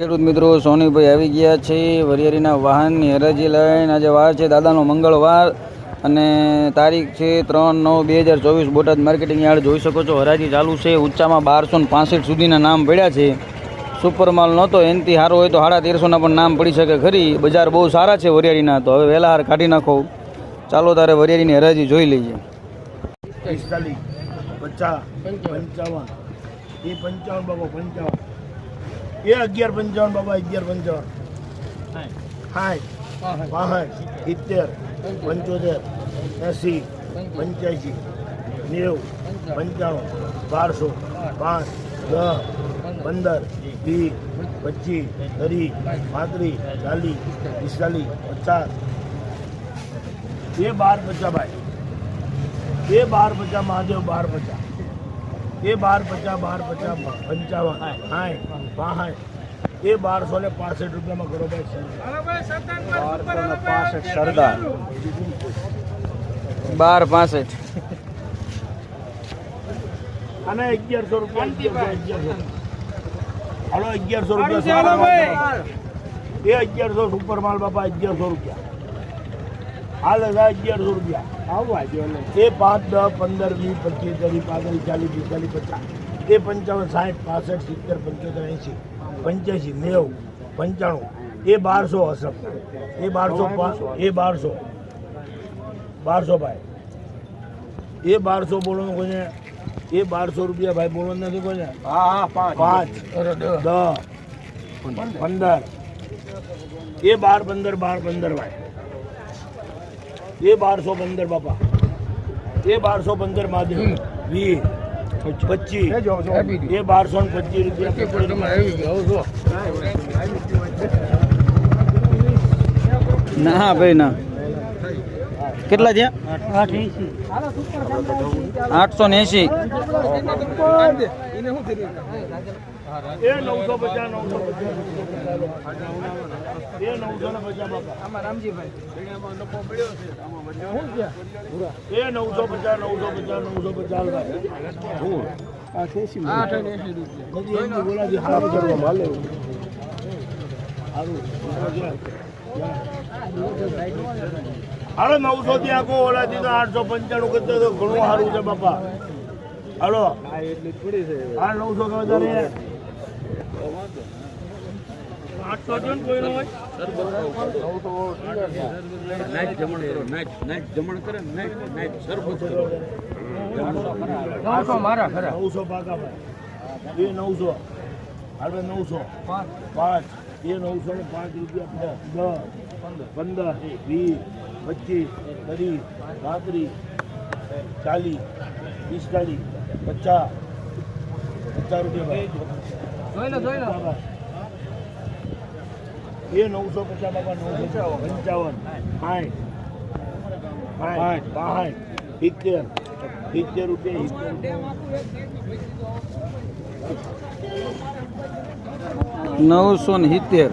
ખેડૂત મિત્રો, સોનીભાઈ આવી ગયા છે વરિયાળીના વાહનની હરાજી લઈને. આજે વાર છે, દાદાનો મંગળવાર અને તારીખ છે ત્રણ નવ બે હજાર ચોવીસ. બોટાદ માર્કેટિંગ યાર્ડ જોઈ શકો છો, હરાજી ચાલુ છે. ઊંચામાં બારસો ને પાસઠ સુધીના નામ પડ્યા છે. સુપર માલ નહોતો, એનથી સારો હોય તો સાડા તેરસોના પણ નામ પડી શકે ખરી. બજાર બહુ સારા છે વરિયાળીના તો હવે વહેલા હાર કાઢી નાખો. ચાલો તારે વરિયાળીની હરાજી જોઈ લઈએ. પચાસ, પંચાવન, એ પંચાવન બાબા પંચાવન. એ અગિયાર પંચાવન બાબા અગિયાર પંચાવન. સાઠ બાસઠ સિત્તેર પંચોતેર એંસી પંચ્યાસી નેવું પંચાણું બારસો પાંચ દસ પંદર વીસ પચીસ ત્રીસ પાંત્રીસ ચાલીસ પિસ્તાલીસ પચાસ. એ બાર પચાસ ભાઈ. એ બાર પચાસ મહાદેવ બાર પચાસ. એ બાર પચાસ બાર પચાસ પંચાવન સાઠ બાસઠ એ બારસો ને પાસઠ રૂપિયામાં કરો ભાઈ સરદાર. બાર પાસઠ. અને અગિયારસો રૂપિયા અગિયારસો. હાલો અગિયારસો રૂપિયા સારા એ અગિયારસો સુપર માલ બાપા અગિયારસો રૂપિયા. હાલ હજાર અગિયારસો રૂપિયા. એ પાંચ દસ પંદર વીસ પચીસ ત્રીસ પાંત્રીસ ચાલીસ પિસ્તાલીસ પચાસ. એ પંચાવન સાઠ પાસઠ સિત્તેર પંચોતેર એંસી પંચ્યાસી નેવું પંચાણું. એ બારસો અસર. એ બારસો એ બારસો. બારસો ભાઈ. એ બારસો બોલવાનું ને કોઈને? એ બારસો રૂપિયા ભાઈ બોલવાનું નથી કોઈને? પાંચ. દસ પંદર. એ બાર પંદર બાર પંદર ભાઈ. એ બારસો પંદર બાપા એ બારસો પંદર માધ્યમ વીસ પચીસ એ બારસો ને પચીસ રૂપિયા ના હા ભાઈ ના કેટલા છે આઠસો ને એંશી એ નવસો પચાસ નવસો પચાસ. એ નવસો ને પચાસ બાપા. એ નવસો પચાસ નવસો પચાસ નવસો પચાસ હાફ કરવા માલે હાલો નવસો થી આખો ઓલાથી તો આઠસો પંચાણું કરતા તો ઘણું સારું છે બાપા. હાલો. હા નવસો વધારે આઠસો છે ને કોઈનો હોય નવસો પાકા ભાઈ એ નવસો હવે નવસો પાંચ એ નવસો ને પાંચ રૂપિયા દસ પંદર વીસ પચીસ ત્રીસ પાંત્રીસ ચાલીસ પિસ્તાલીસ પચાસ પચાસ રૂપિયા ભાઈ એ નવસો પચાસ બાપા નવસો પંચાવન. સાઠ સાઠ બાસઠ સિત્તેર. સિત્તેર રૂપિયા નવસો ને સિત્તેર.